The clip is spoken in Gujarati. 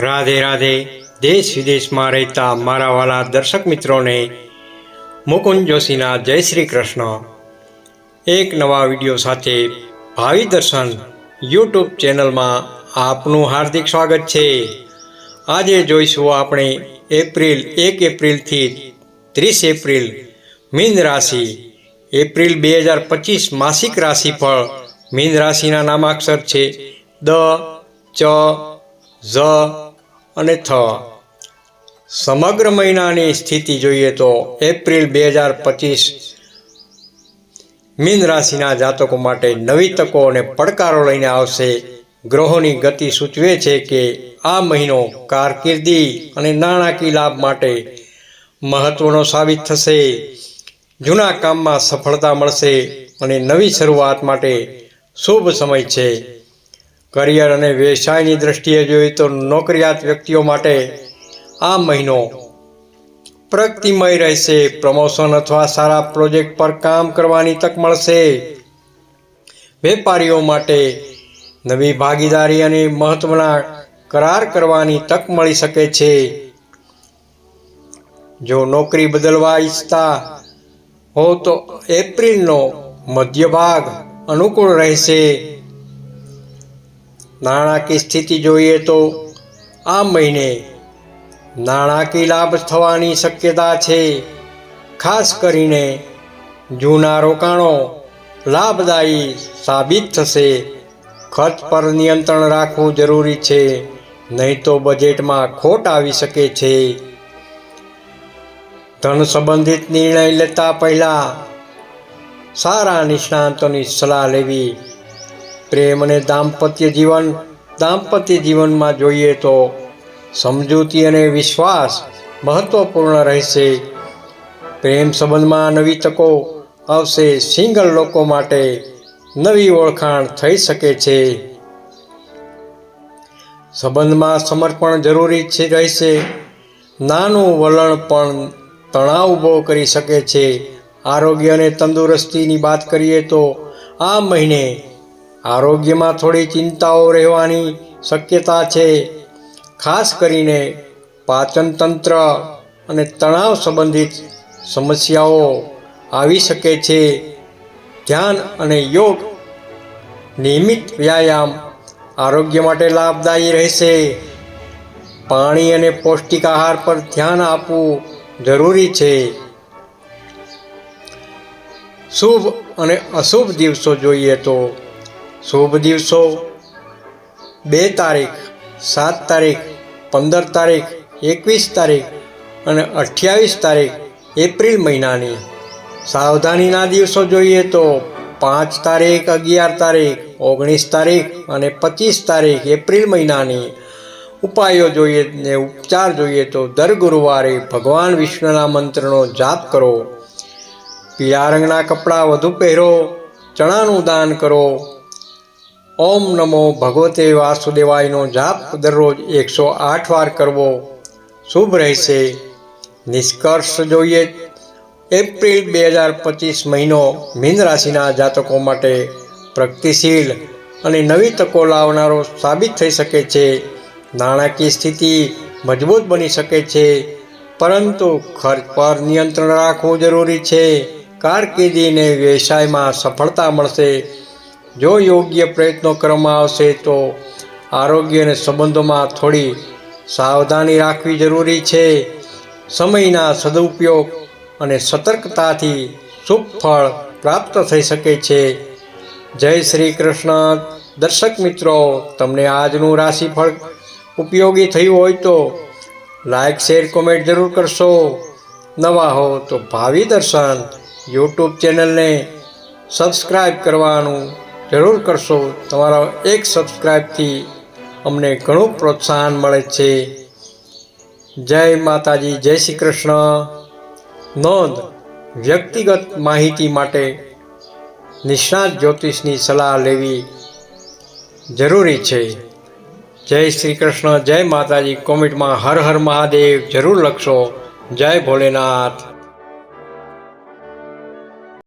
રાધે રાધે, દેશ વિદેશમાં રહેતા મારા વાલા દર્શક મિત્રોને, મુકુંદ જોશીના જય શ્રી કૃષ્ણ. એક નવા વીડિયો સાથે ભાવિ દર્શન યુટ્યુબ ચેનલમાં આપનું હાર્દિક સ્વાગત છે. આજે જોઈશું આપણે એપ્રિલ એક એપ્રિલથી ત્રીસ એપ્રિલ મીન રાશિ. એપ્રિલ બે હજાર પચીસ માસિક રાશિફળ મીન રાશિના નામાક્ષર છે દ, ચ, ઝ અને થ સમગ્ર મહિનાની સ્થિતિ જોઈએ તો એપ્રિલ બે હજાર પચીસ મીન રાશિના જાતકો માટે નવી તકો અને પડકારો લઈને આવશે. ગ્રહોની ગતિ સૂચવે છે કે આ મહિનો કારકિર્દી અને નાણાકીય લાભ માટે મહત્વનો સાબિત થશે. જૂના કામમાં સફળતા મળશે અને નવી શરૂઆત માટે શુભ સમય છે. કરિયર અને વ્યવસાયની દ્રષ્ટિએ જોઈએ તો નોકરિયાત વ્યક્તિઓ માટે આ મહિનો પ્રગતિમય રહેશે, પ્રમોશન અથવા સારા પ્રોજેક્ટ પર કામ કરવાની તક મળશે. વેપારીઓ માટે નવી ભાગીદારી અને મહત્વના કરાર કરવાની તક મળી શકે છે. જો નોકરી બદલવા ઈચ્છતા હો તો એપ્રિલનો મધ્ય ભાગ અનુકૂળ રહેશે. નાણાકીય સ્થિતિ જોઈએ તો આ મહિને નાણાકીય લાભ થવાની શક્યતા છે. ખાસ કરીને જૂના રોકાણો લાભદાયી સાબિત થશે. ખર્ચ પર નિયંત્રણ રાખવું જરૂરી છે, નહીં તો બજેટમાં ખોટ આવી શકે છે. ધન સંબંધિત નિર્ણય લેતા પહેલાં સારા નિષ્ણાંતોની સલાહ લેવી પ્રેમ અને દાંપત્ય જીવન દાંપત્ય જીવનમાં જોઈએ તો સમજૂતી અને વિશ્વાસ મહત્વપૂર્ણ રહેશે. પ્રેમ સંબંધમાં નવી તકો આવશે. સિંગલ લોકો માટે નવી ઓળખાણ થઈ શકે છે. સંબંધમાં સમર્પણ જરૂરી છે, રહેશે. નાનું વલણ પણ તણાવ ઊભો કરી શકે છે. આરોગ્ય અને તંદુરસ્તીની વાત કરીએ તો આ મહિને આરોગ્યમાં થોડી ચિંતાઓ રહેવાની શક્યતા છે. ખાસ કરીને પાચનતંત્ર અને તણાવ સંબંધિત સમસ્યાઓ આવી શકે છે. ધ્યાન અને યોગ નિયમિત વ્યાયામ આરોગ્ય માટે લાભદાયી રહેશે. પાણી અને પૌષ્ટિક આહાર પર ધ્યાન આપવું જરૂરી છે. શુભ અને અશુભ દિવસો જોઈએ તો શુભ દિવસો. બે તારીખ, સાત તારીખ, પંદર તારીખ, એકવીસ તારીખ અને અઠ્યાવીસ તારીખ એપ્રિલ મહિનાની. સાવધાનીના દિવસો જોઈએ તો પાંચ તારીખ, અગિયાર તારીખ, ઓગણીસ તારીખ અને પચીસ તારીખ એપ્રિલ મહિનાની. ઉપાયો જોઈએ ને ઉપચાર જોઈએ તો દર ગુરુવારે ભગવાન વિષ્ણુના મંત્રનો જાપ કરો. પીળા રંગના કપડાં વધુ પહેરો, ચણાનું દાન કરો ઓમ નમો ભગવતે વાસુદેવાયનો જાપ દરરોજ એકસો આઠ વાર કરવો. શુભ રહેશે. નિષ્કર્ષ જોઈએ. એપ્રિલ બે હજાર પચીસ મહિનો મીન રાશિના જાતકો માટે પ્રગતિશીલ અને નવી તકો લાવનારો સાબિત થઈ શકે છે. નાણાકીય સ્થિતિ મજબૂત બની શકે છે. પરંતુ ખર્ચ પર નિયંત્રણ રાખવું જરૂરી છે. કારકિર્દીને વ્યવસાયમાં સફળતા મળશે. જો યોગ્ય પ્રયત્નો કરવામાં આવશે તો આરોગ્ય અને સંબંધોમાં થોડી સાવધાની રાખવી જરૂરી છે. સમયના સદુપયોગ અને સતર્કતાથી શુભ ફળ પ્રાપ્ત થઈ શકે છે. જય શ્રી કૃષ્ણ. દર્શક મિત્રો, તમને આજનું રાશિફળ ઉપયોગી થયું હોય તો લાઇક શેર, કોમેન્ટ જરૂર કરશો. નવા હો તો ભાવિ દર્શન યુટ્યુબ ચેનલને સબસ્ક્રાઈબ કરવાનું જરૂર કરશો. તમારા એક સબસ્ક્રાઈબથી અમને ઘણું પ્રોત્સાહન મળે છે. જય માતાજી, જય શ્રી કૃષ્ણ. નોંધ, વ્યક્તિગત માહિતી માટે નિષ્ણાત જ્યોતિષની સલાહ લેવી જરૂરી છે. જય શ્રી કૃષ્ણ, જય માતાજી. કોમેન્ટમાં હર હર મહાદેવ જરૂર લખશો. જય ભોલેનાથ.